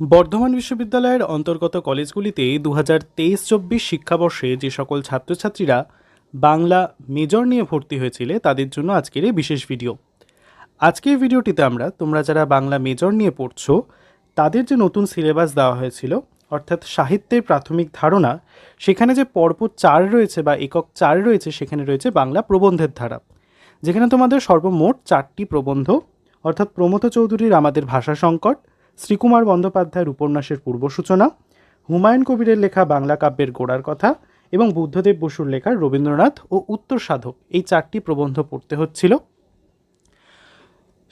বর্ধমান বিশ্ববিদ্যালয়ের অন্তর্গত কলেজগুলিতে দু হাজার তেইশ চব্বিশ শিক্ষাবর্ষে যে সকল ছাত্রছাত্রীরা বাংলা মেজর নিয়ে ভর্তি হয়েছিলে, তাদের জন্য আজকের এই বিশেষ ভিডিও। আজকের ভিডিওটিতে আমরা, তোমরা যারা বাংলা মেজর নিয়ে পড়ছো, তাদের যে নতুন সিলেবাস দেওয়া হয়েছিল, অর্থাৎ সাহিত্যের প্রাথমিক ধারণা, সেখানে যে পর্ব চার রয়েছে বা একক চার রয়েছে, সেখানে রয়েছে বাংলা প্রবন্ধের ধারা। যেখানে তোমাদের সর্বমোট চারটি প্রবন্ধ, অর্থাৎ প্রমথ চৌধুরীর আমাদের ভাষা সংকট শ্রীকুমার বন্দ্যোপাধ্যায়ের উপন্যাসের পূর্বসূচনা, হুমায়ুন কবিরের লেখা বাংলা কাব্যের গোড়ার কথা এবং বুদ্ধদেব বসুর লেখা রবীন্দ্রনাথ ও উত্তর সাধক এই চারটি প্রবন্ধ পড়তে হচ্ছিল।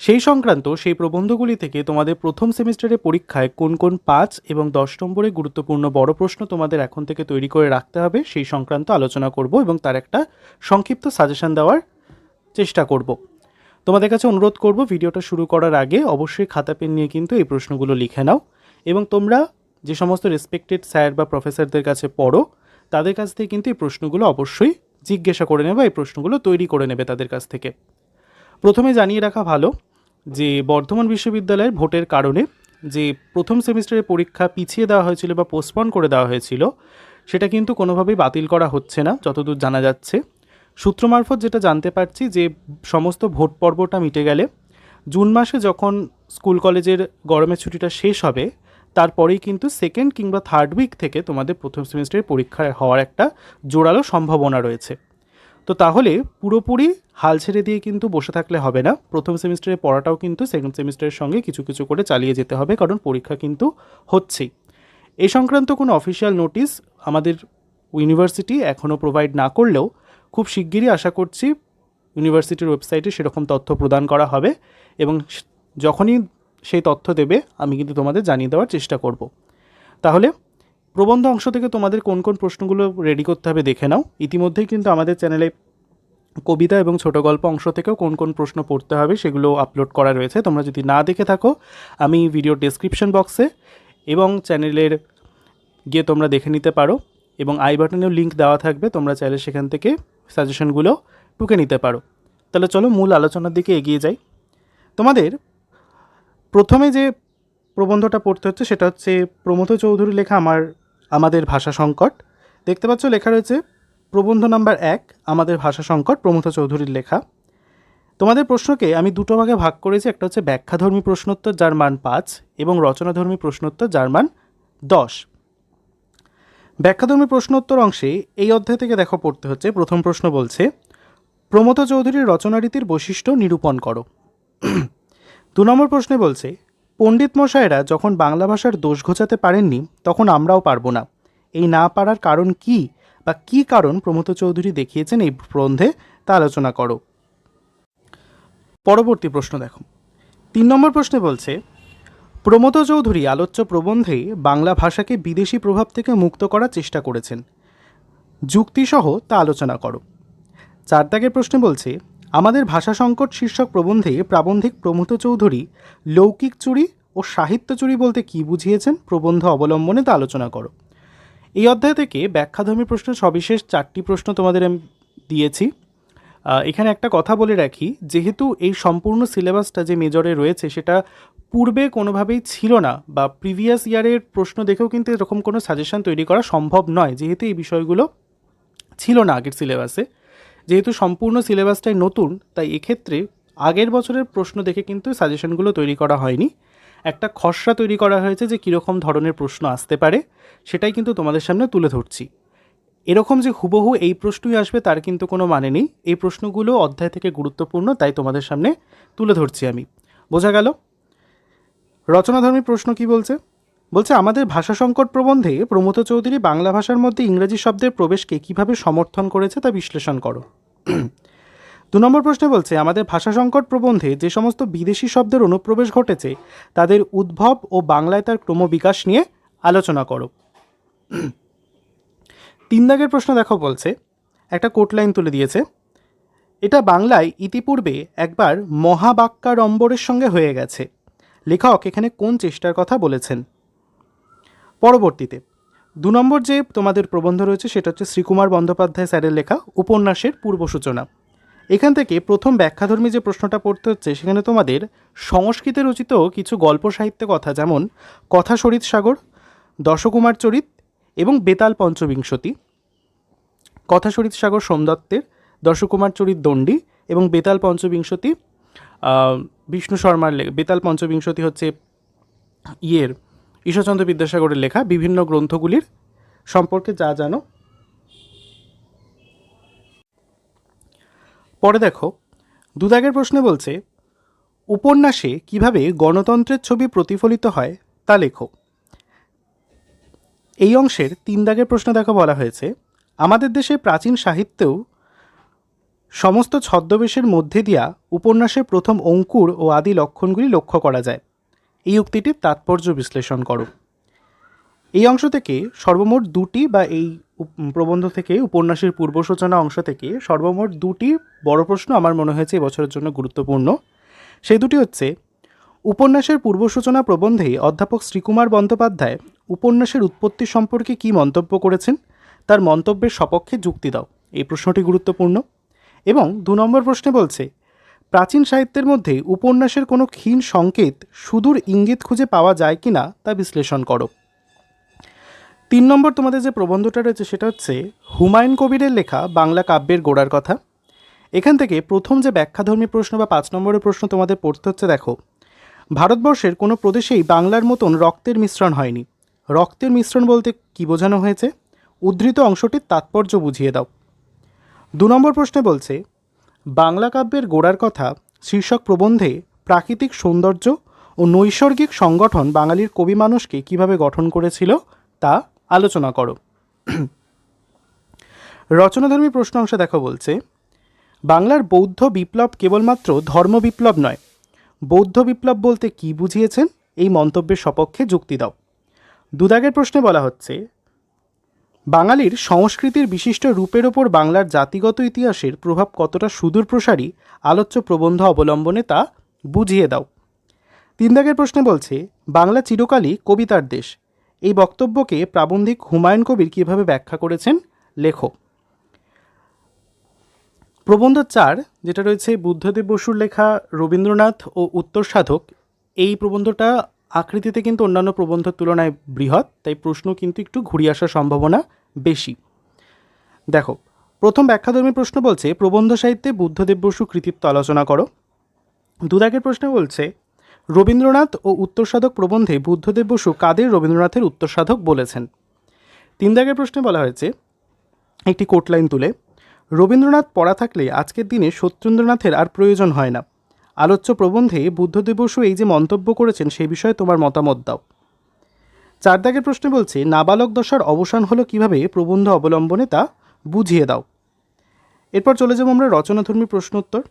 সেই সংক্রান্ত সেই প্রবন্ধগুলি থেকে তোমাদের প্রথম সেমিস্টারের পরীক্ষায় কোন কোন পাঁচ এবং দশ নম্বরে গুরুত্বপূর্ণ বড় প্রশ্ন তোমাদের এখন থেকে তৈরি করে রাখতে হবে, সেই সংক্রান্ত আলোচনা করব এবং তার একটা সংক্ষিপ্ত সাজেশন দেওয়ার চেষ্টা করব। তোমাদের কাছে অনুরোধ করব, ভিডিওটা শুরু করার আগে অবশ্যই খাতা পেন নিয়ে কিন্তু এই প্রশ্নগুলো লিখে নাও এবং তোমরা যে সমস্ত রেসপেক্টেড স্যার বা প্রফেসরদের কাছে পড়ো, তাদের কাছ থেকে কিন্তু এই প্রশ্নগুলো অবশ্যই জিজ্ঞাসা করে নেবে, এই প্রশ্নগুলো তৈরি করে নেবে তাদের কাছ থেকে। প্রথমে জানিয়ে রাখা ভালো যে বর্ধমান বিশ্ববিদ্যালয়ের ভোটের কারণে যে প্রথম সেমিস্টারের পরীক্ষা পিছিয়ে দেওয়া হয়েছিল বা পোস্টপন করে দেওয়া হয়েছিল, সেটা কিন্তু কোনোভাবেই বাতিল করা হচ্ছে না, যতদূর জানা যাচ্ছে। সূত্র মারফত যেটা জানতে পারছি যে সমস্ত ভোট পর্বটা মিটে গেলে জুন মাসে যখন স্কুল কলেজের গরমের ছুটিটা শেষ হবে, তারপরেই কিন্তু সেকেন্ড কিংবা থার্ড উইক থেকে তোমাদের প্রথম সেমিস্টারের পরীক্ষা হওয়ার একটা জোরালো সম্ভাবনা রয়েছে। তো তাহলে পুরোপুরি হাল ছেড়ে দিয়ে কিন্তু বসে থাকলে হবে না। প্রথম সেমিস্টারের পড়াটাও কিন্তু সেকেন্ড সেমিস্টারের সঙ্গে কিছু কিছু করে চালিয়ে যেতে হবে, কারণ পরীক্ষা কিন্তু হচ্ছেই। এই সংক্রান্ত কোনো অফিসিয়াল নোটিশ আমাদের ইউনিভার্সিটি এখনও প্রোভাইড না করলেও খুব শিগগিরই আশা করছি ইউনিভার্সিটির ওয়েবসাইটে সেরকম তথ্য প্রদান করা হবে এবং যখনই সেই তথ্য দেবে, আমি কিন্তু তোমাদের জানিয়ে দেওয়ার চেষ্টা করব। তাহলে প্রবন্ধ অংশ থেকে তোমাদের কোন কোন প্রশ্নগুলো রেডি করতে হবে দেখে নাও। ইতিমধ্যেই কিন্তু আমাদের চ্যানেলে কবিতা এবং ছোট গল্প অংশ থেকেও কোন কোন প্রশ্ন পড়তে হবে সেগুলো আপলোড করা রয়েছে। তোমরা যদি না দেখে থাকো, আমি ভিডিও ডেসক্রিপশন বক্সে এবং চ্যানেলের গিয়ে তোমরা দেখে নিতে পারো এবং আই বাটনেও লিঙ্ক দেওয়া থাকবে, তোমরা চাইলে সেখান থেকে সাজেশনগুলো টুকে নিতে পারো। তাহলে চলো মূল আলোচনার দিকে এগিয়ে যাই। তোমাদের প্রথমে যে প্রবন্ধটা পড়তে হচ্ছে সেটা হচ্ছে প্রমথ চৌধুরী লেখা আমার, আমাদের ভাষা সংকট। দেখতে পাচ্ছ লেখা রয়েছে, প্রবন্ধ নাম্বার এক, আমাদের ভাষা সংকট প্রমথ চৌধুরীর লেখা। তোমাদের প্রশ্নকে আমি দুটো ভাগে ভাগ করেছি, একটা হচ্ছে ব্যাখ্যাধর্মী প্রশ্নোত্তর, যার মান পাঁচ, এবং রচনাধর্মী প্রশ্নোত্তর, যার মান দশ। ব্যাখ্যাধর্মী প্রশ্নোত্তর অংশে এই অধ্যায় থেকে দেখো পড়তে হচ্ছে, প্রথম প্রশ্ন বলছে প্রমথ চৌধুরীর রচনারীতির বৈশিষ্ট্য নিরূপণ করো। দু নম্বর প্রশ্নে বলছে, পণ্ডিত মশায়েরা যখন বাংলা ভাষার দোষ ঘোচাতে পারেননি, তখন আমরাও পারব না। এই না পারার কারণ কি বা কী কারণ প্রমথ চৌধুরী দেখিয়েছেন এই প্রবন্ধে তা আলোচনা করো। পরবর্তী প্রশ্ন দেখো। তিন নম্বর প্রশ্নে বলছে প্রমথ চৌধুরী আলোচ্য প্রবন্ধে বাংলা ভাষাকে বিদেশি প্রভাব থেকে মুক্ত করার চেষ্টা করেছেন। যুক্তিসহ তা আলোচনা করো। চার দাগের প্রশ্নে বলছে, আমাদের ভাষা সংকট শীর্ষক প্রবন্ধে প্রাবন্ধিক প্রমোদ চৌধুরী লৌকিক চুরি ও সাহিত্য চুরি বলতে কী বুঝিয়েছেন প্রবন্ধ অবলম্বনে তা আলোচনা করো। এই অধ্যায় থেকে ব্যাখ্যাধর্মী প্রশ্নের সবিশেষ চারটি প্রশ্ন তোমাদের আমি দিয়েছি। এখানে একটা কথা বলে রাখি, যেহেতু এই সম্পূর্ণ সিলেবাসটা যে মেজরে রয়েছে সেটা পূর্বে কোনোভাবেই ছিল না বা প্রিভিয়াস ইয়ারের প্রশ্ন দেখেও কিন্তু এরকম কোনো সাজেশন তৈরি করা সম্ভব নয়, যেহেতু এই বিষয়গুলো ছিল না আগের সিলেবাসে। যেহেতু সম্পূর্ণ সিলেবাসটাই নতুন, তাই এক্ষেত্রে আগের বছরের প্রশ্ন দেখে কিন্তু সাজেশনগুলো তৈরি করা হয়নি। একটা খসড়া তৈরি করা হয়েছে যে কীরকম ধরনের প্রশ্ন আসতে পারে, সেটাই কিন্তু তোমাদের সামনে তুলে ধরছি। এরকম যে হুবহু এই প্রশ্নই আসবে, তার কিন্তু কোনো মানে নেই। এই প্রশ্নগুলো অধ্যায় থেকে গুরুত্বপূর্ণ, তাই তোমাদের সামনে তুলে ধরছি আমি। বোঝা গেল? রচনাধর্মী প্রশ্ন কি বলছে? বলছে, আমাদের ভাষা সংকট প্রবন্ধে প্রমথ চৌধুরী বাংলা ভাষার মধ্যে ইংরেজি শব্দের প্রবেশকে কীভাবে সমর্থন করেছে তা বিশ্লেষণ করো। দু নম্বর প্রশ্নে বলছে, আমাদের ভাষা সংকট প্রবন্ধে যে সমস্ত বিদেশি শব্দের অনুপ্রবেশ ঘটেছে, তাদের উদ্ভব ও বাংলায় তার ক্রমবিকাশ নিয়ে আলোচনা করো। তিন দাগের প্রশ্ন দেখো বলছে, একটা কোট লাইন তুলে দিয়েছে, এটা বাংলায় ইতিপূর্বে একবার মহাবাক্যাড়ম্বরের সঙ্গে হয়ে গেছে। লেখক এখানে কোন চেষ্টার কথা বলেছেন? পরবর্তীতে, দু নম্বর যে তোমাদের প্রবন্ধ রয়েছে সেটা হচ্ছে শ্রীকুমার বন্দ্যোপাধ্যায় স্যারের লেখা উপন্যাসের পূর্ব সূচনা এখান থেকে প্রথম ব্যাখ্যাধর্মী যে প্রশ্নটা পড়তে হচ্ছে, সেখানে তোমাদের সংস্কৃতে রচিত কিছু গল্প সাহিত্য কথা, যেমন কথা সরিত সাগর, দশকুমার চরিত এবং বেতাল পঞ্চবিংশতি কথা সরিত সাগর সোমদত্তের দর্শকুমার চরিত দণ্ডী এবং বেতাল পঞ্চবিংশতি বিষ্ণু শর্মার লে- বেতাল পঞ্চবিংশতি হচ্ছে ইয়ের ঈশ্বরচন্দ্র বিদ্যাসাগরের লেখা বিভিন্ন গ্রন্থগুলির সম্পর্কে যা জানো। পরে দেখো, দুদাগের প্রশ্নে বলছে, উপন্যাসে কীভাবে গণতন্ত্রের ছবি প্রতিফলিত হয় তা লেখো। এই অংশের তিন দাগের প্রশ্ন দেখো বলা হয়েছে। আমাদের দেশে প্রাচীন সাহিত্যেও সমস্ত ছদ্মবেশের মধ্যে দিয়া উপন্যাসের প্রথম অঙ্কুর ও আদি লক্ষণগুলি লক্ষ্য করা যায়। এই উক্তিটির তাৎপর্য বিশ্লেষণ করো। এই অংশ থেকে সর্বমোট দুটি বা এই প্রবন্ধ থেকে, উপন্যাসের পূর্ব সূচনা অংশ থেকে সর্বমোট দুটি বড় প্রশ্ন আমার মনে হয়েছে এবছরের জন্য গুরুত্বপূর্ণ। সেই দুটি হচ্ছে উপন্যাসের পূর্বসূচনা প্রবন্ধে অধ্যাপক শ্রীকুমার বন্দ্যোপাধ্যায় উপন্যাসের উৎপত্তি সম্পর্কে কী মন্তব্য করেছেন? তার মন্তব্যের সপক্ষে যুক্তি দাও। এই প্রশ্নটি গুরুত্বপূর্ণ। এবং দু নম্বর প্রশ্নে বলছে, প্রাচীন সাহিত্যের মধ্যে উপন্যাসের কোনো ক্ষীণ সংকেত সুদূর ইঙ্গিত খুঁজে পাওয়া যায় কি না তা বিশ্লেষণ করো। তিন নম্বর তোমাদের যে প্রবন্ধটা রয়েছে সেটা হচ্ছে হুমায়ুন কবিরের লেখা বাংলা কাব্যের গোড়ার কথা। এখান থেকে প্রথম যে ব্যাখ্যাধর্মী প্রশ্ন বা পাঁচ নম্বরের প্রশ্ন তোমাদের পড়তে হচ্ছে, দেখো ভারতবর্ষের কোনো প্রদেশেই বাংলার মতন রক্তের মিশ্রণ হয়নি। রক্তের মিশ্রণ বলতে কী বোঝানো হয়েছে? উদ্ধৃত অংশটির তাৎপর্য বুঝিয়ে দাও। দু নম্বর প্রশ্নে বলছে, বাংলা কাব্যের গোড়ার কথা শীর্ষক প্রবন্ধে প্রাকৃতিক সৌন্দর্য ও নৈসর্গিক সংগঠন বাঙালির কবি মানুষকে কীভাবে গঠন করেছিল তা আলোচনা করো। রচনাধর্মী প্রশ্ন অংশে দেখো বলছে, বাংলার বৌদ্ধ বিপ্লব কেবলমাত্র ধর্ম বিপ্লব নয় বৌদ্ধ বিপ্লব বলতে কি বুঝিয়েছেন? এই মন্তব্যের সপক্ষে যুক্তি দাও। দুদাগের প্রশ্নে বলা হচ্ছে, বাঙালির সংস্কৃতির বিশিষ্ট রূপের ওপর বাংলার জাতিগত ইতিহাসের প্রভাব কতটা সুদূর প্রসারী আলোচ্য প্রবন্ধ অবলম্বনে তা বুঝিয়ে দাও। তিন দাগের প্রশ্নে বলছে, বাংলা চিরকালই কবিতার দেশ। এই বক্তব্যকে প্রাবন্ধিক হুমায়ুন কবির কীভাবে ব্যাখ্যা করেছেন? লেখো। প্রবন্ধ চার, যেটা রয়েছে বুদ্ধদেব বসুর লেখা রবীন্দ্রনাথ ও উত্তর সাধক, এই প্রবন্ধটা আকৃতিতে কিন্তু অন্যান্য প্রবন্ধের তুলনায় বৃহৎ, তাই প্রশ্ন কিন্তু একটু ঘুরিয়ে আসার সম্ভাবনা বেশি। দেখো, প্রথম ব্যাখ্যাধর্মী প্রশ্ন বলছে, প্রবন্ধ সাহিত্যে বুদ্ধদেব বসু কৃতিত্ব আলোচনা করো। দুদাগের প্রশ্ন বলছে, রবীন্দ্রনাথ ও উত্তর সাধক প্রবন্ধে বুদ্ধদেব বসু কাদের রবীন্দ্রনাথের উত্তর সাধক বলেছেন? তিন দাগের প্রশ্নে বলা হয়েছে, একটি কোট লাইন তুলে রবীন্দ্রনাথ পড়া থাকলে আজকের দিনে সত্যেন্দ্রনাথের আর প্রয়োজন হয় না। আলোচ্য প্রবন্ধে বুদ্ধদেব বসু এই যে মন্তব্য করেছেন সেই বিষয়ে তোমার মতামত দাও। চার দাগের প্রশ্নে বলছে, নাবালক দশার অবসান হলো কীভাবে প্রবন্ধ অবলম্বনে তা বুঝিয়ে দাও। এরপর চলে যাব আমরা রচনাধর্মী প্রশ্নোত্তর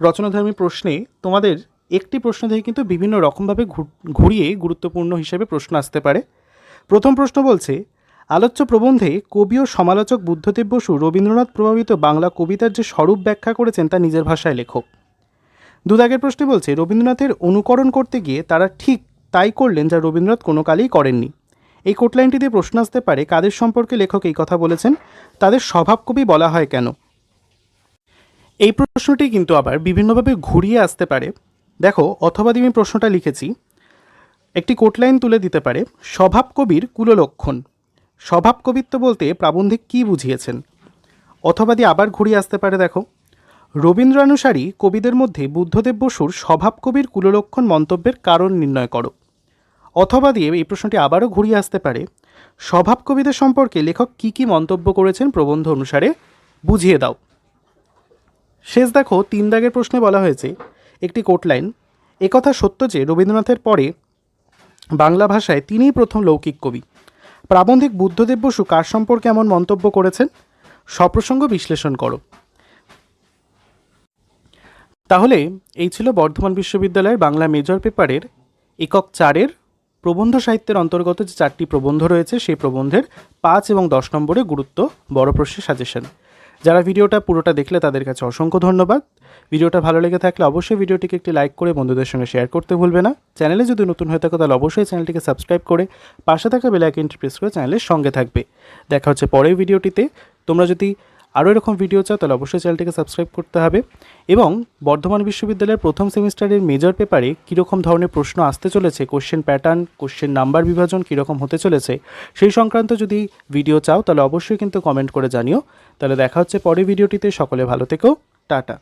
রচনাধর্মী প্রশ্নে তোমাদের একটি প্রশ্ন থেকে কিন্তু বিভিন্ন রকমভাবে ঘুরিয়ে গুরুত্বপূর্ণ হিসেবে প্রশ্ন আসতে পারে। প্রথম প্রশ্ন বলছে আলোচ্য প্রবন্ধে কবি ও সমালোচক বুদ্ধদেব বসু রবীন্দ্রনাথ প্রভাবিত বাংলা কবিতার যে স্বরূপ ব্যাখ্যা করেছেন তা নিজের ভাষায় লেখক। দুদাগের প্রশ্নে বলছে, রবীন্দ্রনাথের অনুকরণ করতে গিয়ে তারা ঠিক তাই করলেন যা রবীন্দ্রনাথ কোনো কালেই করেননি। এই কোটলাইনটি দিয়ে প্রশ্ন আসতে পারে, কাদের সম্পর্কে লেখক এই কথা বলেছেন, তাদের স্বভাব কবি বলা হয় কেন? এই প্রশ্নটি কিন্তু আবার বিভিন্নভাবে ঘুরিয়ে আসতে পারে। দেখো অথবা আমি প্রশ্নটা লিখেছি। একটি কোটলাইন তুলে দিতে পারে, স্বভাব কবির কুললক্ষণ। স্বভাব কবিত্ব বলতে প্রাবন্ধিক কী বুঝিয়েছেন? অথবাদি আবার ঘুরিয়ে আসতে পারে দেখো। রবীন্দ্রানুসারী কবিদের মধ্যে বুদ্ধদেব বসুর স্বভাব কবির কুললক্ষণ মন্তব্যের কারণ নির্ণয় করো। অথবা দিয়ে এই প্রশ্নটি আবারও ঘুরিয়ে আসতে পারে। স্বভাব কবিদের সম্পর্কে লেখক কী কী মন্তব্য করেছেন প্রবন্ধ অনুসারে বুঝিয়ে দাও। শেষ দেখো তিন দাগের প্রশ্নে বলা হয়েছে, একটি কোটলাইন একথা সত্য যে রবীন্দ্রনাথের পরে বাংলা ভাষায় তিনিই প্রথম লৌকিক কবি। প্রাবন্ধিক বুদ্ধদেব বসু কার সম্পর্কে এমন মন্তব্য করেছেন? সপ্রসঙ্গ বিশ্লেষণ করো। তাহলে, এই ছিল বর্ধমান বিশ্ববিদ্যালয়ের বাংলা মেজর পেপারের একক চারের প্রবন্ধ সাহিত্যের অন্তর্গত যে চারটি প্রবন্ধ রয়েছে, সেই প্রবন্ধের পাঁচ এবং দশ নম্বরে গুরুত্ব বড় প্রশ্নের সাজেশন যারা ভিডিওটা পুরোটা দেখলে তাদের কাছে অসংখ্য ধন্যবাদ। ভিডিওটা ভালো লেগে থাকলে অবশ্যই ভিডিওটিকে একটি লাইক করে বন্ধুদের সঙ্গে শেয়ার করতে ভুলবে না। চ্যানেলে যদি নতুন হয়ে থাকো তাহলে অবশ্যই চ্যানেলটিকে সাবস্ক্রাইব করে পাশে থাকা বেল আইকনটি প্রেস করে চ্যানেলের সঙ্গে থাকবে। দেখা হচ্ছে পরের ভিডিওটিতে। তোমরা যদি আরও এরকম ভিডিও চাও, তাহলে অবশ্যই চ্যানেলটিকে সাবস্ক্রাইব করতে হবে। এবং বর্ধমান বিশ্ববিদ্যালয়ের প্রথম সেমিস্টারের মেজর পেপারে কীরকম ধরনের প্রশ্ন আসতে চলেছে কোশ্চেন প্যাটার্ন কোশ্চেন নাম্বার বিভাজন কীরকম হতে চলেছে, সেই সংক্রান্ত যদি ভিডিও চাও, তাহলে অবশ্যই কিন্তু কমেন্ট করে জানিও। তাহলে দেখা হচ্ছে পরে ভিডিওটিতে সকলে ভালো থেকো। টাটা।